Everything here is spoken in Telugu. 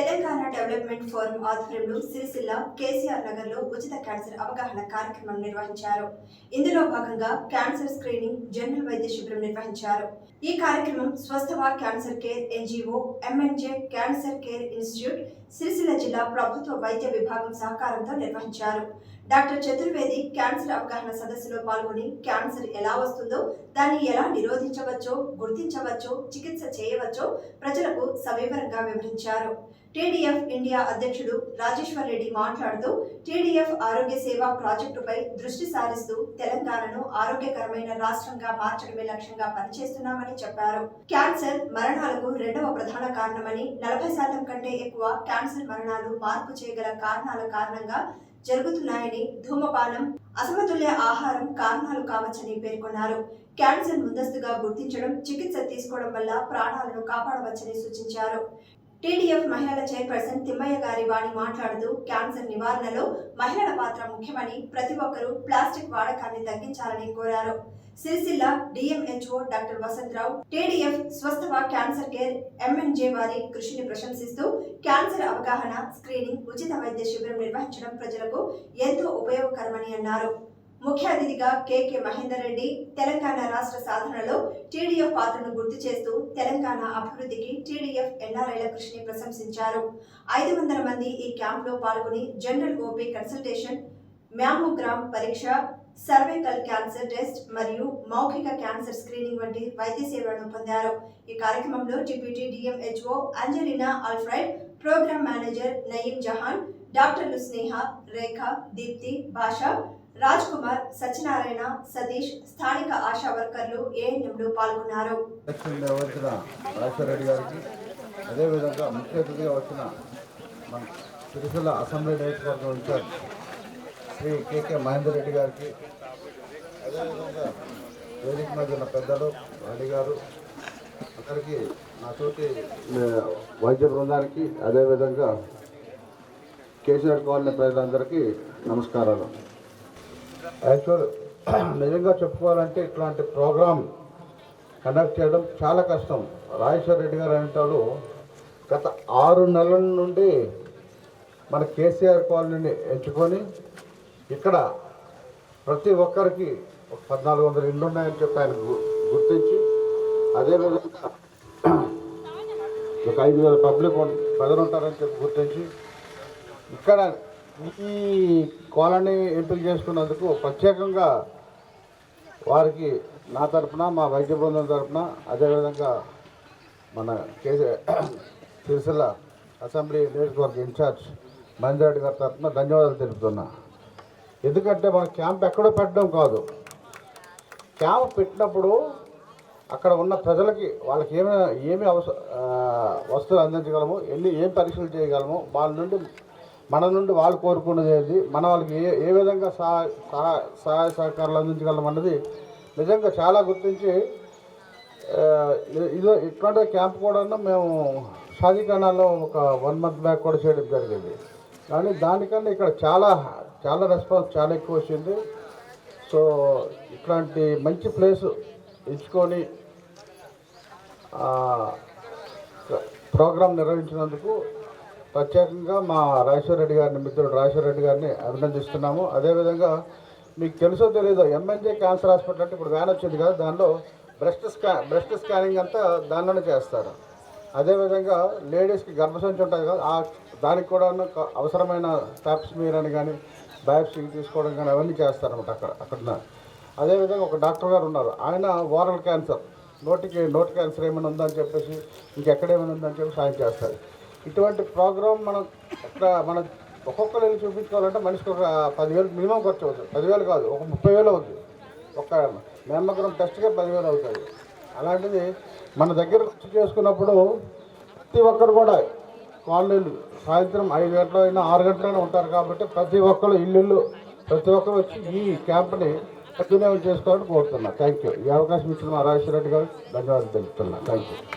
తెలంగాణ డెవలప్మెంట్ ఫోరం ఆధ్వర్యంలో సిరిసిల్ల కేసీఆర్ నగర్లో ఉచిత క్యాన్సర్ అవగాహన కార్యక్రమం నిర్వహించారు. ఇందులో భాగంగా క్యాన్సర్ స్క్రీనింగ్ జనరల్ వైద్య శిబిరం నిర్వహించారు. ఈ కార్యక్రమం స్వస్థవ cancer care NGO MNJ cancer care institute Sircilla జిల్లా ప్రభుత్వ వైద్య విభాగం సహకారంతో నిర్వహించారు. డాక్టర్ చతుర్వేది క్యాన్సర్ అవగాహన సదస్సులో పాల్గొని క్యాన్సర్ ఎలా వస్తుందో దాన్ని ఎలా నిరోధించవచ్చో గుర్తించవచ్చో చికిత్స చేయవచ్చో ప్రజలకు సవివరంగా వివరించారు. టీడీఎఫ్ ఇండియా అధ్యక్షుడు రాజేశ్వర్ రెడ్డి మాట్లాడుతూ టీడీఎఫ్ ఆరోగ్య సేవ ప్రాజెక్టుపై దృష్టి సారిస్తూ తెలంగాణను ఆరోగ్యకరమైన రాష్ట్రంగా మార్చడమే లక్ష్యంగా పనిచేస్తున్నామని చెప్పారు. క్యాన్సర్ మరణాలకు రెండవ ప్రధాన కారణమని నలభై శాతం కంటే ఎక్కువ క్యాన్సర్ క్యాన్సర్ మరణాలు మార్పు చేయగల కారణాల కారణంగా జరుగుతున్నాయని ధూమపానం అసమతుల్య ఆహారం కారణాలు కావచ్చని పేర్కొన్నారు. క్యాన్సర్ ముందస్తుగా గుర్తించడం చికిత్స తీసుకోవడం వల్ల ప్రాణాలను కాపాడవచ్చని సూచించారు. టీడీఎఫ్ మహిళల చైర్పర్సన్ తిమ్మయ్య గారి వాణి మాట్లాడుతూ క్యాన్సర్ నివారణలో మహిళల పాత్ర ముఖ్యమని ప్రతి ఒక్కరూ ప్లాస్టిక్ వాడకాన్ని తగ్గించాలని కోరారు. Sircilla DMHO doctor Vasantharao TDF స్వస్థవ cancer care MNJ వారి కృషిని ప్రశంసిస్తూ క్యాన్సర్ అవగాహన స్క్రీనింగ్ ఉచిత వైద్య శిబిరం నిర్వహించడం ప్రజలకు ఎంతో ఉపయోగకరమని అన్నారు. ముఖ్య అతిథిగా కేకే మహేందర్ రెడ్డి తెలంగాణ రాష్ట్ర సాధనలో టీడీఎఫ్ పాత్రను గుర్తు చేస్తూ తెలంగాణ అభివృద్ధికి టీడీఎఫ్ ఎన్ఆర్ఐల కృషిని ప్రశంసించారు. ఐదు వందల మంది ఈ క్యాంప్లో పాల్గొని జనరల్ ఓపీ కన్సల్టేషన్ మ్యామోగ్రామ్ పరీక్ష సర్వైకల్ క్యాన్సర్ టెస్ట్ మరియు మౌఖిక క్యాన్సర్ స్క్రీనింగ్ వంటి వైద్య సేవలను పొందారు. ఈ కార్యక్రమంలో deputy DMHO Angelina Alfred program manager Nayeem Jahan డాక్టర్లు స్నేహ రేఖ దీప్తి భాష రాజ్ కుమార్ సత్యనారాయణ సతీష్ స్థానిక ఆశా వర్కర్లు ఏఎన్ఎంలు పాల్గొన్నారు. వచ్చిన రాజశేఖర రెడ్డి గారికి అదేవిధంగా ముఖ్య అతిథిగా వచ్చిన మన సిరిసిల్ల అసెంబ్లీ నియోజకవర్గం incharge Shri K K Mahender Reddy గారికి అదేవిధంగా వేదిక మీద ఉన్న పెద్దలు రెడ్డి గారు అక్కడికి నా తోటి వైద్య బృందానికి అదేవిధంగా కేసీఆర్ కాలనీ ప్రజలందరికీ నమస్కారాలు. యాక్చువల్ నిజంగా చెప్పుకోవాలంటే ఇట్లాంటి ప్రోగ్రామ్ కండక్ట్ చేయడం చాలా కష్టం. రాజేశ్వర రెడ్డి గారు అనేటాలు గత ఆరు నెలల నుండి మన కేసీఆర్ కాలనీని ఎంచుకొని ఇక్కడ ప్రతి ఒక్కరికి ఒక పద్నాలుగు వందల ఇండ్లు ఉన్నాయని చెప్పి ఆయన గు- గుర్తించి అదేవిధంగా ఒక ఐదు వేల పబ్లిక్ ప్రజలు ఉంటారని చెప్పి గుర్తించి ఇక్కడ ఈ కాలనీ ఎంపిక చేసుకున్నందుకు ప్రత్యేకంగా వారికి నా తరపున మా వైద్య బృందం తరపున అదేవిధంగా మన కేసీ సిరిసిల్ల అసెంబ్లీ నియోజకవర్గ ఇన్ఛార్జ్ మహేందర్ రెడ్డి గారి తరఫున ధన్యవాదాలు తెలుపుతున్నా. ఎందుకంటే మన క్యాంప్ ఎక్కడో పెట్టడం కాదు. క్యాంప్ పెట్టినప్పుడు అక్కడ ఉన్న ప్రజలకి వాళ్ళకి ఏమి ఏమి అవసర వస్తువులు అందించగలము ఎన్ని ఏం పరీక్షలు చేయగలము వాళ్ళ నుండి మన నుండి వాళ్ళు కోరుకున్నది ఏది? మన వాళ్ళకి ఏ ఏ విధంగా సహాయ సహాయ సహాయ సహకారాలు అందించగలం అన్నది నిజంగా చాలా గుర్తించి ఇదో ఇట్లాంటి క్యాంప్ కూడా మేము షాజీఖానాలో ఒక వన్ మంత్ బ్యాక్ కూడా చేయడం జరిగింది. కానీ దానికన్నా ఇక్కడ చాలా చాలా రెస్పాన్స్ చాలా ఎక్కువ వచ్చింది. సో ఇట్లాంటి మంచి ప్లేస్ ఎంచుకొని ప్రోగ్రాం నిర్వహించినందుకు ప్రత్యేకంగా మా రాజేశ్వర రెడ్డి గారిని మిత్రుడు రాజేశ్వర రెడ్డి గారిని అభినందిస్తున్నాము. అదేవిధంగా మీకు తెలుసో తెలీదో ఎంఎన్జే క్యాన్సర్ హాస్పిటల్ అంటే ఇప్పుడు వ్యాన్ వచ్చింది కదా దానిలో బ్రెస్ట్ స్కా బ్రెస్ట్ స్కానింగ్ అంతా దానిలోనే చేస్తారు. అదేవిధంగా లేడీస్కి గర్భసంచి ఉంటుంది కదా ఆ దానికి కూడా అవసరమైన స్టాప్స్ మీర్ అని కానీ బయాప్సీ తీసుకోవడం కానీ అవన్నీ చేస్తారన్నమాట అక్కడ అక్కడ అదేవిధంగా ఒక డాక్టర్ గారు ఉన్నారు. ఆయన ఓరల్ క్యాన్సర్. నోటికి నోటి క్యాన్సర్ ఏమైనా ఉందని చెప్పేసి ఇంకెక్కడ ఏమైనా ఉందని చెప్పి సాయం చేస్తారు. ఇటువంటి ప్రోగ్రామ్ మనం ఎక్కడ మన ఒక్కొక్కరు వెళ్ళి చూపించుకోవాలంటే మనిషికి ఒక పదివేలు మినిమం ఖర్చు అవుతుంది. పదివేలు కాదు ఒక ముప్పై వేలు అవుతుంది ఒక మేమ్మగ్రం టెస్ట్కే పదివేలు అవుతుంది అలాంటిది మన దగ్గర ఖర్చు చేసుకున్నప్పుడు ప్రతి ఒక్కరు కూడా కాలనీలు సాయంత్రం ఐదు గంటలైనా ఆరు గంటలైనా ఉంటారు కాబట్టి ప్రతి ఒక్కరు ఇల్లు ప్రతి ఒక్కరు వచ్చి ఈ క్యాంప్ని సద్వినియోగం చేసుకోవాలని కోరుతున్నా. థ్యాంక్ యూ ఈ అవకాశం ఇచ్చిన మా రాజేశ్వర రెడ్డి గారు ధన్యవాదాలు తెలుపుతున్నా. Thank you